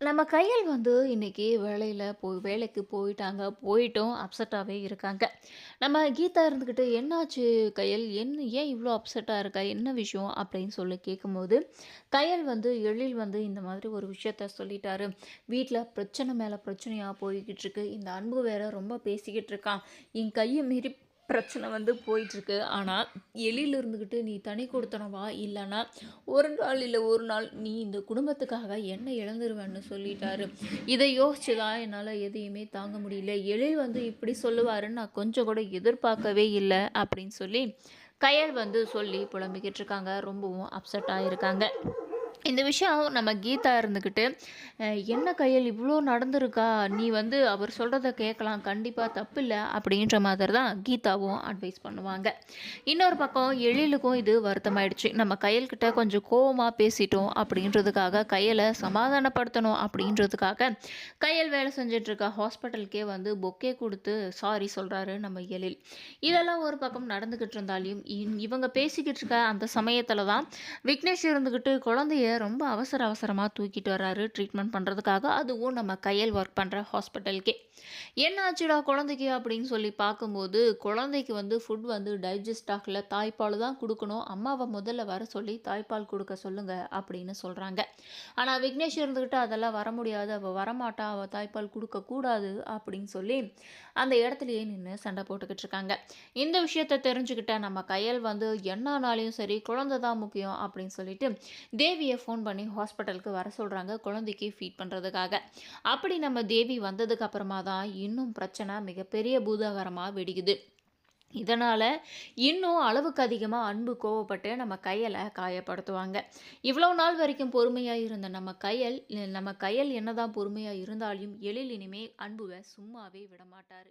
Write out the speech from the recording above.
நம்ம கையல் வந்து இன்னைக்கு வேலையில் போய் வேலைக்கு போயிட்டாங்க. போயிட்டும் அப்செட்டாகவே இருக்காங்க. நம்ம கீதா இருந்துக்கிட்டு "என்னாச்சு கையல் என்ன ஏன் இவ்வளோ அப்செட்டாக இருக்கா என்ன விஷயம்?" அப்படின்னு சொல்லி கேட்கும்போது, கையல் வந்து எழில் வந்து இந்த மாதிரி ஒரு விஷயத்த சொல்லிட்டாரு. வீட்டில் பிரச்சனை மேலே பிரச்சனையாக போய்கிட்டு இருக்கு. இந்த அன்பு வேற ரொம்ப பேசிக்கிட்டு இருக்கான். என் கையை மீறி பிரச்சனை வந்து போயிட்டுருக்கு. ஆனால் எழில் இருந்துக்கிட்டு "நீ தனி கொடுத்தனவா இல்லைன்னா ஒரு நாள் இல்லை ஒரு நாள் நீ இந்த குடும்பத்துக்காக என்ன இழந்துருவேன்னு" சொல்லிட்டாரு. இதை யோசிச்சு தான் என்னால் எதையுமே தாங்க முடியல. எழில் வந்து இப்படி சொல்லுவாருன்னு நான் கொஞ்சம் கூட எதிர்பார்க்கவே இல்லை அப்படின்னு சொல்லி, கயல் வந்து சொல்லி புலம்பிக்கிட்டு இருக்காங்க. ரொம்பவும் அப்செட் ஆயிருக்காங்க. இந்த விஷயம் நம்ம கீதா இருந்துக்கிட்டு என்ன கையில் இவ்வளோ நடந்திருக்கா? நீ வந்து அவர் சொல்கிறத கேட்கலாம். கண்டிப்பாக தப்பு இல்லை அப்படின்ற மாதிரி தான் கீதாவும் அட்வைஸ் பண்ணுவாங்க. இன்னொரு பக்கம் எழிலுக்கும் இது வருத்தமாயிடுச்சு. நம்ம கையல்கிட்ட கொஞ்சம் கோபமாக பேசிட்டோம் அப்படின்றதுக்காக, கையலை சமாதானப்படுத்தணும் அப்படின்றதுக்காக, கையல் வேலை செஞ்சிட்ருக்க ஹாஸ்பிட்டலுக்கே வந்து பொக்கே கொடுத்து சாரி சொல்கிறாரு நம்ம எழில். இதெல்லாம் ஒரு பக்கம் நடந்துக்கிட்டு இருந்தாலும், இன் இவங்க பேசிக்கிட்டு இருக்க அந்த சமயத்தில் தான் விக்னேஷ் இருந்துக்கிட்டு குழந்தைய ரொம்ப அவசர அவசரமாக தூக்கிட்டு வர்றாரு ட்ரீட்மெண்ட் பண்ணுறதுக்காக அதுவும் நம்ம கையில் ஒர்க் பண்ணுற ஹாஸ்பிட்டலுக்கே. "என்ன ஆச்சுடா குழந்தைக்கு?" அப்படின்னு சொல்லி பார்க்கும்போது, "குழந்தைக்கு வந்து ஃபுட் வந்து டைஜஸ்ட் ஆகல. தாய்ப்பால் தான் கொடுக்கணும் அம்மாவை முதல்ல வர சொல்லி தாய்ப்பால் கொடுக்க சொல்லுங்கள் அப்படின்னு சொல்கிறாங்க ஆனால் விக்னேஷ் இருந்துக்கிட்டு "அதெல்லாம் வர முடியாது. அவள் வரமாட்டா. அவள் தாய்ப்பால் கொடுக்கக்கூடாது அப்படின்னு சொல்லி, அந்த இடத்துலையே நின்று சண்டை போட்டுக்கிட்டு இருக்காங்க. இந்த விஷயத்தை தெரிஞ்சுக்கிட்ட நம்ம கயல் வந்து, "என்ன சரி குழந்தை தான் முக்கியம்." அப்படின்னு சொல்லிட்டு, தேவியை ஃபோன் பண்ணி ஹாஸ்பிட்டலுக்கு வர சொல்கிறாங்க குழந்தைக்கு ஃபீட் பண்ணுறதுக்காக அப்படி நம்ம தேவி வந்ததுக்கு அப்புறமா தான் இன்னும் பிரச்சனை மிகப்பெரிய பூதாகரமாக வெடிக்குது. இதனால் இன்னும் அளவுக்கு அதிகமாக அன்பு கோவப்பட்டு நம்ம கயல காயப்படுத்துவாங்க. இவ்வளோ நாள் வரைக்கும் பொறுமையாக இருந்த நம்ம கையல் நம்ம கையல் என்னதான் பொறுமையாக இருந்தாலும், எழில் இனிமே அன்புவை சும்மாவே விடமாட்டார்